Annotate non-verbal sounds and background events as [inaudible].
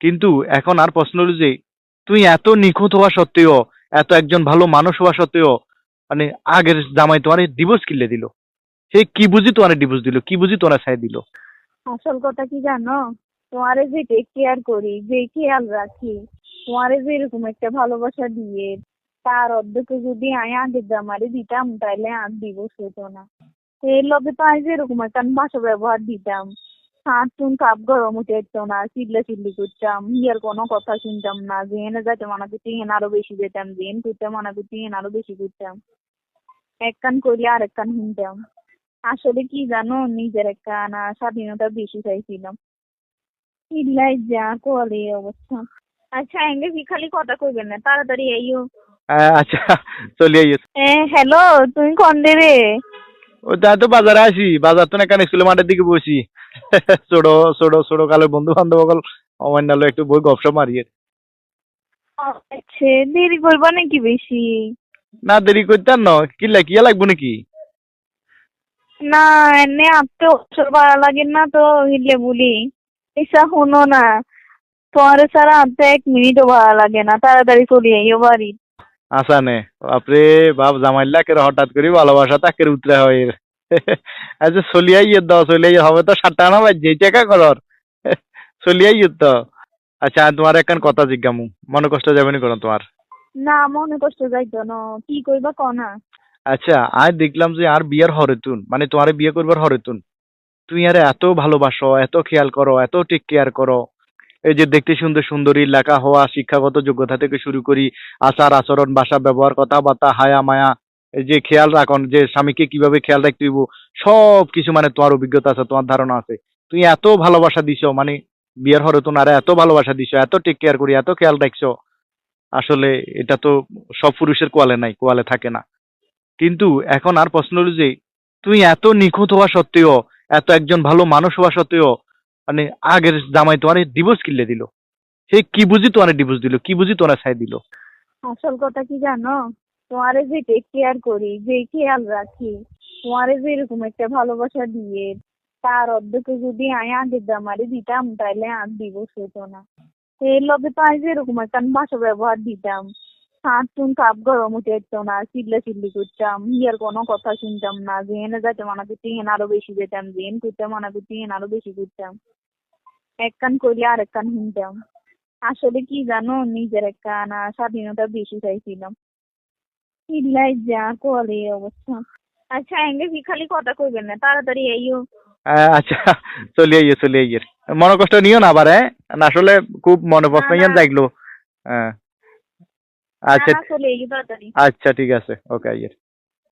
কিন্তু এখন আর প্রশ্ন হলো যে তুই এত নিখুঁত হওয়া সত্ত্বেও, এত একজন ভালো মানুষ হওয়া সত্ত্বেও মানে আগের জামাই তোমার ডিভোর্স কিনলে দিল? সে কি বুঝি তোমার ডিভোর্স দিল? কি বুঝি তোমার ছাই দিল? আসল কথা কি জানো? তোমারে যে টেক কেয়ার করি, যে খেয়াল রাখি, তোমারে যে এরকম একটা ভালোবাসা দিয়ে, তার অর্ধেক যদি আমি আগের জামারে দিতাম, তাইলে আর দিবস হতো না। এর লগে তো আমি যেরকম একটা ভাষা ব্যবহার দিতাম। উঠে যেত না চিল্লা চিল্লি করতাম। ইয়ার কোনো কথা শুনতাম না মনে করতে এখানে আরও বেশি যেতাম যেন করতে মনে করতে এখানে আরও বেশি করতাম। এক কান করলে আর এক কান শুনতাম। আসলে কি জানো নিজের একটা না স্বাধীনতা বেশি চাইছিলাম। ইল্লাই যা করে অবস্থা। আচ্ছা এঙ্গে কি খালি কথা কইবেন না? তাড়াতাড়ি আইও। আচ্ছা চলে আইস এ হ্যালো তুমি কোন রে ও তা তো বাজারে আসি। বাজার তো না কেন স্কুলের মাঠের দিকে বসি। [laughs] ছোট ছোট ছোট কালের বন্ধু বান্ধব সকল অমান্য একটু বই গপসপ মারিয়ে। আচ্ছা দেরি করবা নাকি বেশি? না দেরি করতেন না কি কিয়া লাগবো নাকি? না এনে আপতে অবসর ভালো লাগে না তো হিলে বলি। এসা শুনো না। তোমার ছাড়া আপতে এক মিনিটও ভালো লাগে না। তাড়াতাড়ি চলে আইও বাড়ি। আসা নে বাপরে বাপ জামাইলা কেন হঠাৎ করে ভালোবাসা তাকে উতরা হয়। [laughs] আচ্ছা চলিয়াই ইয়ে দাও চলিয়াই হবে তো সাতটা না বাজছে টাকা করর [laughs] চলিয়াই ইয়ে তো আচ্ছা তোমার একখান কথা জিজ্ঞামু। মনে কষ্ট যাবে নি কোনো তোমার? না মনে কষ্ট যাইতো না। কি কইবা কনা আচ্ছা আজ দেখলাম যে আর বিয়ের হরেতুন। মানে তোমার বিয়ে করবার হরেতুন। তুমি আরে এত ভালোবাসো এত খেয়াল করো এত টেক কেয়ার করো। এই যে দেখতে সুন্দর সুন্দরী লেখা হওয়া শিক্ষাগত যোগ্যতা থেকে শুরু করি আচার আচরণ ভাষা ব্যবহার কথাবার্তা হায়া মায়া যে খেয়াল রাখন যে স্বামীকে কীভাবে খেয়াল রাখতে হইব সব কিছু মানে তোমার অভিজ্ঞতা আছে, তোমার ধারণা আছে। তুমি এত ভালোবাসা দিছো মানে বিয়ের হরেতুন আরে এত ভালোবাসা দিছো, এত টেক কেয়ার করি, এত খেয়াল রাখছো। আসলে এটা তো সব পুরুষের কোয়ালে নাই, কোয়ালে থাকে না। কিন্তু এখন আর প্রশ্ন হলো যে, তুমি এত নিখুঁত হওয়া সত্ত্বেও, এত একজন ভালো মানুষ হওয়া সত্ত্বেও মানে আগের জামাই তোমার ডিভোর্স কিনলে দিল। সে কি বুঝি তোমার ডিভোর্স দিল, কি বুঝি তোমার ছাই দিল? আসল কথা কি জানো? তোমারে যে টেক কেয়ার করি, যে খেয়াল রাখি, তোমারে যে এরকম একটা ভালোবাসা দিয়ে তার অর্ধেক যদি আমি আগের জামারে দিতাম, তাইলে আর দিবস হতো না। এর লগে তো আমি যেরকম একটা ভাষা ব্যবহার দিতাম। হাত টুন কাপ গরম উঠে যেত না, চিল্লা চিল্লি করতাম, ইয়ার কোনো কথা শুনতাম না যেখানে যাইতে মনে করতে এখানে আরও বেশি যেতাম, যেন করতে মনে করতে এখানে আরও বেশি করতাম। এক কান করলে আর এক কান শুনতাম। আসলে কি জানো, নিজের একটা না স্বাধীনতা বেশি চাইছিলাম। ইল্লাই যা করে অবস্থা। আচ্ছা এঙ্গে কি খালি কথা কইবেন না? তাড়াতাড়ি আইও। আহ, আচ্ছা চলে আইয়ে চলে আইয়ে মনে কষ্ট নিও না আবার হ্যাঁ? না, আসলে খুব মনে প্রশ্ন ইয়ান না। হ্যাঁ। আচ্ছা। আচ্ছা ঠিক আছে। ওকে আইয়ে